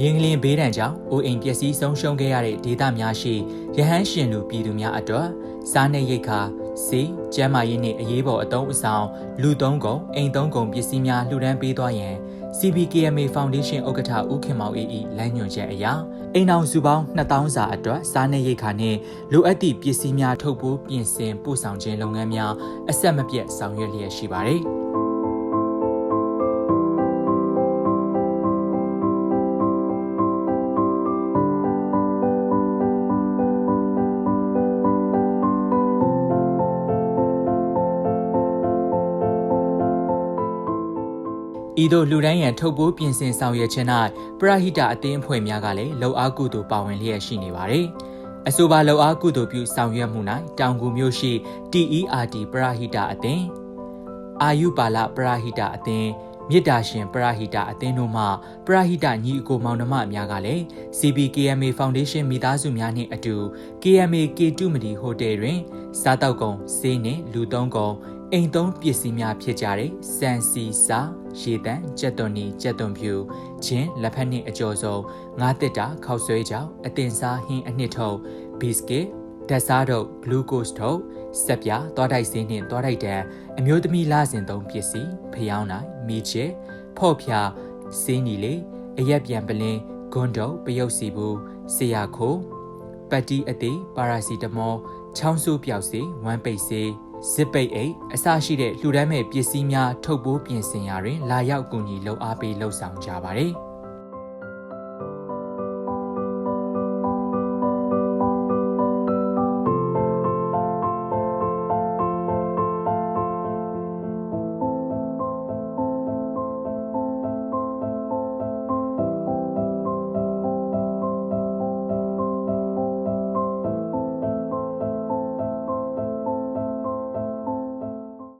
မြင်းကလင်းဘေးဒဏ်ကြောင့်အိုအိမ်ပျက်စီးဆုံးရှုံးခဲ့ရတဲ့ဒေသများရှိရဟန်းရှင်လူပြည်သူများအတွက်စားနပ်ရိက္ခာစီကျန်းမာရေးနှင့်အရေးပေါ်အသုံးအဆောင်လူသုံးကုန်အိမ်သုံးကုန်ပစ္စည်းများလှူဒန်းပေးသွားရန် CBKMA Foundation ဥက္ကဋ္ဌဦးခင်မောင်အေး၏လမ်းညွှန်ချက်အရအိမ်အောင်စုပေါင်း2000စာအတွက်စားနပ်ရိက္ခာနှင့်လိုအပ်သည့်ပစ္စည်းများထုတ်ပိုးပြင်ဆင်ပို့ဆောင်ခြင်းလုပ်ငန်းများအဆက်မပြတ်ဆောင်ရွက်လျက်ရှိပါသည်။ ဤသို့လူတိုင်းရန်ထုတ်ပိုးပြင်ဆင်ဆောင်ရွက်ခြင်း၌ပရဟိတအသင်းအဖွဲ့များကလည်းလှုပ်အားကုသိုလ်ပါဝင်လျက်ရှိနေပါတယ်။အဆိုပါလှုပ်အားကုသိုလ်ပြုဆောင်ရွက်မှု၌တောင်ကူမြို့ရှိ TERT ပရဟိတအသင်းအာယုပါလပရဟိတအသင်းမြစ်တာရှင်ပရဟိတအသင်းတို့မှပရဟိတညီအကိုမောင်နှမများကလည်း CBKMA Foundation မိသားစုများနှင့်အတူ KMA K2 မဒီဟိုတယ်တွင်စားတောက်ကုန်ဆေးနှင့်လူသုံးကုန် အိမ်သုံးပစ္စည်းများဖြစ်ကြတဲ့စံစီစာရေတံကြက်သွန်နီကြက်သွန်ဖြူချင်းလက်ဖက်နှင့်အကျော်စုံငါးတစ်တာခောက်ဆွဲကြောင်အတင်စားဟင်းအနှစ်ထုပ်ဘီစကစ်ဓာတ်စားတို့ဂလူးကို့စ်ထုတ်ဆက်ပြသွားတိုက်စင်းနှင့်သွားတိုက်တံအမျိုးသမီးလာစဉ်သုံးပစ္စည်းဖျောင်းနိုင်မီချေဖော့ဖျာစင်းနီလေအရက်ပြန်ပလင်းဂွန်းတုပ်ပယုတ်စီဘူးဆေရခိုပတ်တီအသေးပါရာစီတမောချောင်းဆူပြောက်စီဝမ်ပိတ်စီ ဇစ်ပိတ်အိတ်အစရှိတဲ့လှူဒန်းမဲ့ပစ္စည်းများထုတ်ပိုးပြင်ဆင်ရာတွင် လာရောက်ကူညီလှူအားပေးလှုပ်ဆောင်ကြပါတယ်။